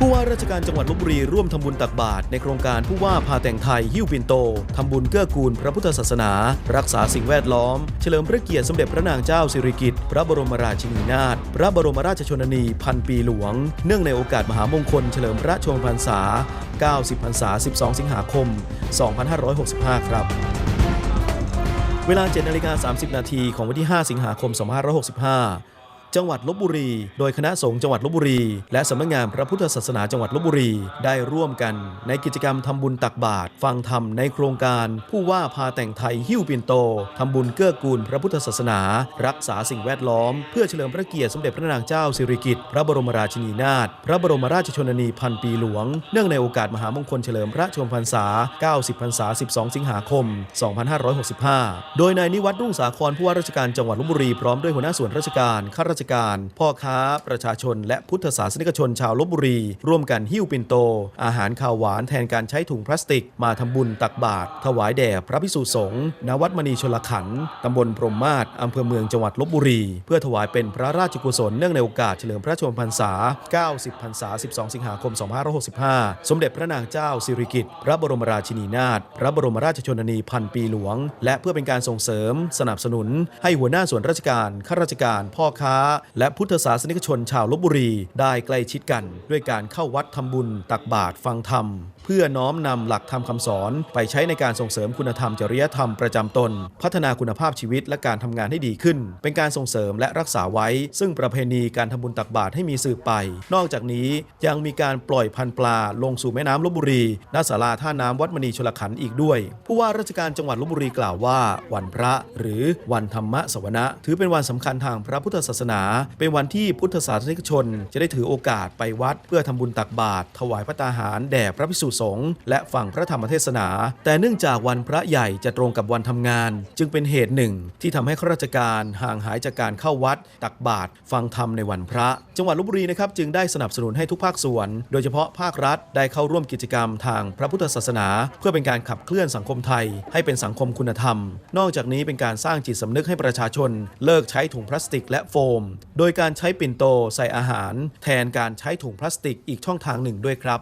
ผู้ว่าราชการจังหวัดลบบุรีร่วมทำบุญตักบาตรในโครงการผู้ว่าพาแต่งไทยหิ้วปินโตทำบุญเกื้อกูลพระพุทธศาสนา รักษาสิ่งแวดล้อม เฉลิมพระเกียรติสมเด็จพระนางเจ้าสิริกิติ์พระบรมราชินีนาถพระบรมราชชนนีพันปีหลวง เนื่องในโอกาสมหามงคล เฉลิมพระชนมพรรษา 90 พรรษา 12 สิงหาคม 2565 ครับเวลา7นาฬิกา30 นาทีของวันที่ 5 สิงหาคม 2565 จังหวัดลบบุรี โดยคณะสงฆ์จังหวัดลบบุรี และสำนักงานพระพุทธศาสนาจังหวัดลบบุรี ได้ร่วมกัน ในกิจกรรมทำบุญตักบาตรฟังธรรมในโครงการ ผู้ว่าพาแต่งไทยหิ้วปินโตทำบุญเกื้อกูลพระพุทธศาสนา รักษาสิ่งแวดล้อม เพื่อเฉลิมพระเกียรติสมเด็จพระนางเจ้าสิริกิติ์พระบรมราชินีนาถพระบรมราชชนนีพันปีหลวง เนื่องในโอกาสมหามงคลเฉลิมพระชนมพรรษา 90 พรรษา 12 สิงหาคม 2565 โดยนายนิวัฒน์รุ่งสาครผู้ว่าราชการจังหวัดลบบุรีพร้อมด้วยหัวหน้าส่วนราชการข้าราชการ พ่อค้าประชาชน และพุทธศาสนิกชนชาวลบบุรี ร่วมกันหิ้วปิ่นโต อาหารข้าวหวานแทนการใช้ถุงพลาสติก มาทำบุญตักบาตรถวายแด่พระพิสุสงฆ์ณวัดมณีชลขันธ์ตำบลพรมมาศอำเภอเมืองจังหวัดลบบุรี เพื่อถวายเป็นพระราชกุศลเนื่องในโอกาสเฉลิมพระชนมพรรษา 90 พรรษา 12 สิงหาคม 2565 สมเด็จพระนางเจ้าสิริกิติ์พระบรมราชินีนาถพระบรมราชชนนีพันปีหลวง และเพื่อเป็นการส่งเสริม สนับสนุน ให้หัวหน้าส่วนราชการข้าราชการ พ่อค้าและพุทธศาสนิกชนชาวลบบุรีได้ใกล้ชิดกัน ด้วยการเข้าวัดทำบุญตักบาตรฟังธรรม พื่อน้อมนำหลักธรรมคำสอน ไปใช้ในการส่งเสริมคุณธรรมจริยธรรมประจำตน พัฒนาคุณภาพชีวิตและการทำงานให้ดีขึ้น เป็นการส่งเสริมและรักษาไว้ ซึ่งประเพณีการทำบุญตักบาตรให้มีสืบไป นอกจากนี้ยังมีการปล่อยพันปลาลงสู่แม่น้ำลบบุรีณศาลาท่าน้ำวัดมณีชลขันธ์อีกด้วย ผู้ว่าราชการจังหวัดลบบุรีกล่าวว่า วันพระ หรือวันธรรมะสวนะ ถือเป็นวันสำคัญทางพระพุทธศาสนา เป็นวันที่พุทธศาสนิกชน จะได้ถือโอกาสไปวัด เพื่อทำบุญตักบาตรถวายพระตาหารแด่พระภิกษุสงฆ์และฟังพระธรรมเทศนา แต่เนื่องจากวันพระใหญ่จะตรงกับวันทำงาน จึงเป็นเหตุหนึ่ง ที่ทำให้ข้าราชการห่างหายจากการเข้าวัด ตักบาตรฟังธรรมในวันพระ จังหวัดลบบุรีนะครับจึงได้สนับสนุนให้ทุกภาคส่วน โดยเฉพาะภาครัฐได้เข้าร่วมกิจกรรมทางพระพุทธศาสนา เพื่อเป็นการขับเคลื่อนสังคมไทย ให้เป็นสังคมคุณธรรม นอกจากนี้เป็นการสร้างจิตสำนึกให้ประชาชน เลิกใช้ถุงพลาสติกและโฟม โดยการใช้ปิ่นโตใส่อาหาร แทนการใช้ถุงพลาสติกอีกช่องทางหนึ่งด้วยครับ